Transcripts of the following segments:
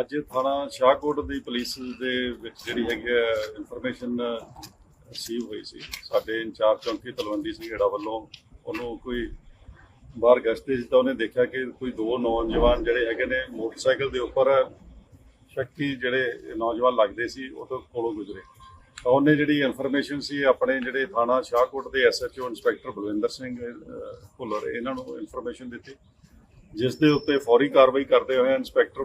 ਅੱਜ ਥਾਣਾ ਸ਼ਾਹਕੋਟ ਦੀ ਪੁਲਿਸ ਦੇ ਵਿੱਚ ਜਿਹੜੀ ਹੈਗੀ ਹੈ ਇਨਫੋਰਮੇਸ਼ਨ ਰਿਸੀਵ ਹੋਈ ਸੀ। ਸਾਡੇ ਇੰਚਾਰਜ ਚੌਂਕੀ ਤਲਵੰਡੀ ਸਿੰਘ ਵੱਲੋਂ ਉਹਨੂੰ ਕੋਈ ਬਾਹਰ ਗਸ਼ਤੇ ਸੀ ਤਾਂ ਉਹਨੇ ਦੇਖਿਆ ਕਿ ਕੋਈ ਦੋ ਨੌਜਵਾਨ ਜਿਹੜੇ ਹੈਗੇ ਨੇ ਮੋਟਰਸਾਈਕਲ ਦੇ ਉੱਪਰ ਸ਼ੱਕੀ ਜਿਹੜੇ ਨੌਜਵਾਨ ਲੱਗਦੇ ਸੀ, ਉਹ ਤੋਂ ਕੋਲੋਂ ਗੁਜ਼ਰੇ। ਤਾਂ ਉਹਨੇ ਜਿਹੜੀ ਇਨਫੋਰਮੇਸ਼ਨ ਸੀ, ਆਪਣੇ ਜਿਹੜੇ ਥਾਣਾ ਸ਼ਾਹਕੋਟ ਦੇ ਐਸਐਚਓ ਇੰਸਪੈਕਟਰ ਬਲਵਿੰਦਰ ਸਿੰਘ ਭੁੱਲਰ, ਇਹਨਾਂ ਨੂੰ ਇਨਫੋਰਮੇਸ਼ਨ ਦਿੱਤੀ। ਜਿਸ ਦੇ ਉੱਤੇ ਫੌਰੀ ਕਾਰਵਾਈ ਕਰਦੇ ਹੋਏ inspector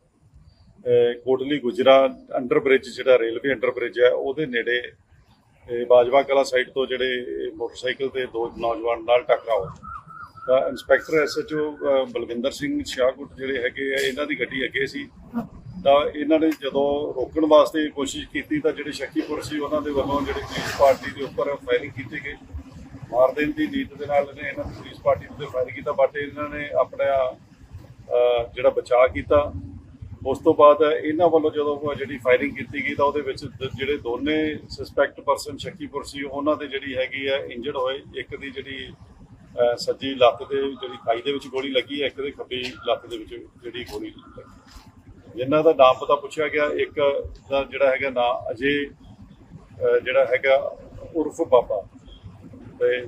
Kotli Gujra under bridge ਜਿਹੜਾ ਰੇਲਵੇ ਅੰਡਰ ਬ੍ਰਿਜ ਹੈ, ਉਹਦੇ ਨੇੜੇ ਬਾਜਵਾ ਕਲਾ ਸਾਈਡ ਤੋਂ ਜਿਹੜੇ ਮੋਟਰਸਾਈਕਲ ਤੇ ਦੋ ਨੌਜਵਾਨ ਨਾਲ ਟਕਰਾਅ ਹੋਇਆ। ਤਾਂ ਇੰਸਪੈਕਟਰ ਐਸਐਚਓ ਬਲਵਿੰਦਰ ਸਿੰਘ ਸ਼ਾਹਕੋਟ ਜਿਹੜੇ ਹੈਗੇ ਆ, ਇਹਨਾਂ ਦੀ ਗੱਡੀ ਅੱਗੇ ਸੀ। ਤਾਂ ਇਹਨਾਂ ਨੇ ਜਦੋਂ ਰੋਕਣ ਵਾਸਤੇ ਕੋਸ਼ਿਸ਼ ਕੀਤੀ, ਤਾਂ ਜਿਹੜੇ ਸ਼ੱਕੀਪੁਰ ਸੀ, ਉਹਨਾਂ ਦੇ ਵੱਲੋਂ ਜਿਹੜੇ ਪੁਲਿਸ ਪਾਰਟੀ ਦੇ ਉੱਪਰ ਫਾਇਰਿੰਗ ਕੀਤੀ ਗਈ ਮਾਰ ਦੇਣ ਦੀ ਨੀਤ ਦੇ ਨਾਲ ਇਹਨੇ ਇਹਨਾਂ ਪੁਲਿਸ ਪਾਰਟੀ ਉੱਤੇ ਫਾਇਰ ਕੀਤਾ ਬਟ ਇਹਨਾਂ ਨੇ ਆਪਣਾ ਜਿਹੜਾ ਬਚਾਅ ਕੀਤਾ। ਉਸ ਤੋਂ ਬਾਅਦ ਇਹਨਾਂ ਵੱਲੋਂ ਜਦੋਂ ਜਿਹੜੀ ਫਾਇਰਿੰਗ ਕੀਤੀ ਗਈ ਤਾਂ ਉਹਦੇ ਵਿੱਚ ਦ- ਜਿਹੜੇ ਦੋਨੇ ਸਸਪੈਕਟ ਪਰਸਨ ਸ਼ੱਕੀਪੁਰ ਸੀ, ਉਹਨਾਂ ਦੇ ਜਿਹੜੀ ਹੈਗੀ ਹੈ ਇੰਜਰਡ ਹੋਏ। ਇੱਕ ਦੀ ਜਿਹੜੀ ਸੱਜੀ ਲੱਤ ਦੇ ਜਿਹੜੀ ਖਾਈ ਦੇ ਵਿੱਚ ਗੋਲੀ ਲੱਗੀ ਹੈ, ਇੱਕ ਦੇ ਖੱਬੀ ਲੱਤ ਦੇ ਵਿੱਚ ਜਿਹੜੀ ਗੋਲੀ ਲੱਗੀ। ਜਿਨ੍ਹਾਂ ਦਾ ਨਾਮ ਪਤਾ ਪੁੱਛਿਆ ਗਿਆ, ਇੱਕ ਦਾ ਜਿਹੜਾ ਹੈਗਾ ਨਾਂ ਅਜੇ ਜਿਹੜਾ ਹੈਗਾ ਉਰਫ ਬਾਬਾ। ਤੇ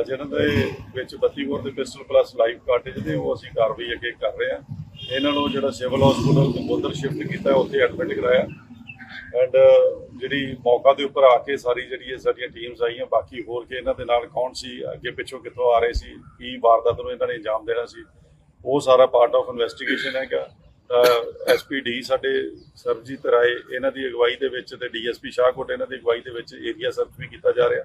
ਜਿਹਨਾਂ ਦੇ ਵਿੱਚ 32 ਬੋਰ ਦੇ ਪਿਸਟਲ ਪਲੱਸ ਲਾਈਵ ਕਾਰਟੇਜ ਨੇ, ਉਹ ਅਸੀਂ ਕਾਰਵਾਈ ਅੱਗੇ ਕਰ ਰਹੇ ਹਾਂ। ਇਹਨਾਂ ਨੂੰ ਜਿਹੜਾ ਸਿਵਲ ਹਸਪੀਟਲ ਕੰਬੋਦਰ ਸ਼ਿਫਟ ਕੀਤਾ, ਉੱਥੇ ਐਡਮਿਟ ਕਰਾਇਆ। ਐਂਡ ਜਿਹੜੀ ਮੌਕਾ ਦੇ ਉੱਪਰ ਆ ਕੇ ਸਾਰੀ ਜਿਹੜੀ ਸਾਡੀਆਂ ਟੀਮਸ ਆਈਆਂ, ਬਾਕੀ ਹੋਰ ਕਿ ਇਹਨਾਂ ਦੇ ਨਾਲ ਕੌਣ ਸੀ, ਅੱਗੇ ਪਿੱਛੋਂ ਕਿੱਥੋਂ ਆ ਰਹੇ ਸੀ, ਕੀ ਵਾਰਦਾਤ ਨੂੰ ਇਹਨਾਂ ਨੇ ਅੰਜਾਮ ਦੇਣਾ ਸੀ, ਉਹ ਸਾਰਾ ਪਾਰਟ ਆਫ ਇਨਵੈਸਟੀਗੇਸ਼ਨ ਹੈਗਾ। ਐਸਪੀਡੀ ਸਾਡੇ ਸਰਬਜੀਤ ਰਾਏ, ਇਹਨਾਂ ਦੀ ਅਗਵਾਈ ਦੇ ਵਿੱਚ ਤੇ ਡੀਐਸਪੀ ਸ਼ਾਹਕੋਟ, ਇਹਨਾਂ ਦੀ ਅਗਵਾਈ ਦੇ ਵਿੱਚ ਏਰੀਆ ਸਰਚ ਵੀ ਕੀਤਾ ਜਾ ਰਿਹਾ।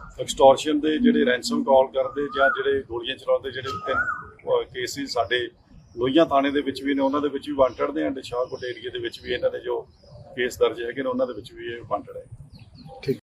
ਐਕਸਟੋਰਸ਼ਨ ਦੇ ਜਿਹੜੇ ਰੈਂਸਮ ਕਾਲ ਕਰਦੇ ਜਾਂ ਜਿਹੜੇ ਗੋਲੀਆਂ ਚਲਾਉਂਦੇ ਜਿਹੜੇ ਤਿੰਨ ਕੇਸਿਸ ਸਾਡੇ, ਲੋਹੀਆਂ ਥਾਣੇ ਦੇ ਵਿੱਚ ਵੀ ਨੇ, ਉਹਨਾਂ ਦੇ ਵਿੱਚ ਵੀ ਵਾਂਟਡ ਨੇ ਐਂਡ ਸ਼ਾਹਕੋਟ ਏਰੀਆ ਦੇ ਵਿੱਚ ਵੀ ਇਹਨਾਂ ਦੇ ਜੋ ਕੇਸ ਦਰਜ ਹੈਗੇ ਨੇ, ਉਹਨਾਂ ਦੇ ਵਿੱਚ ਵੀ ਇਹ ਵਾਂਟਡ ਹੈ।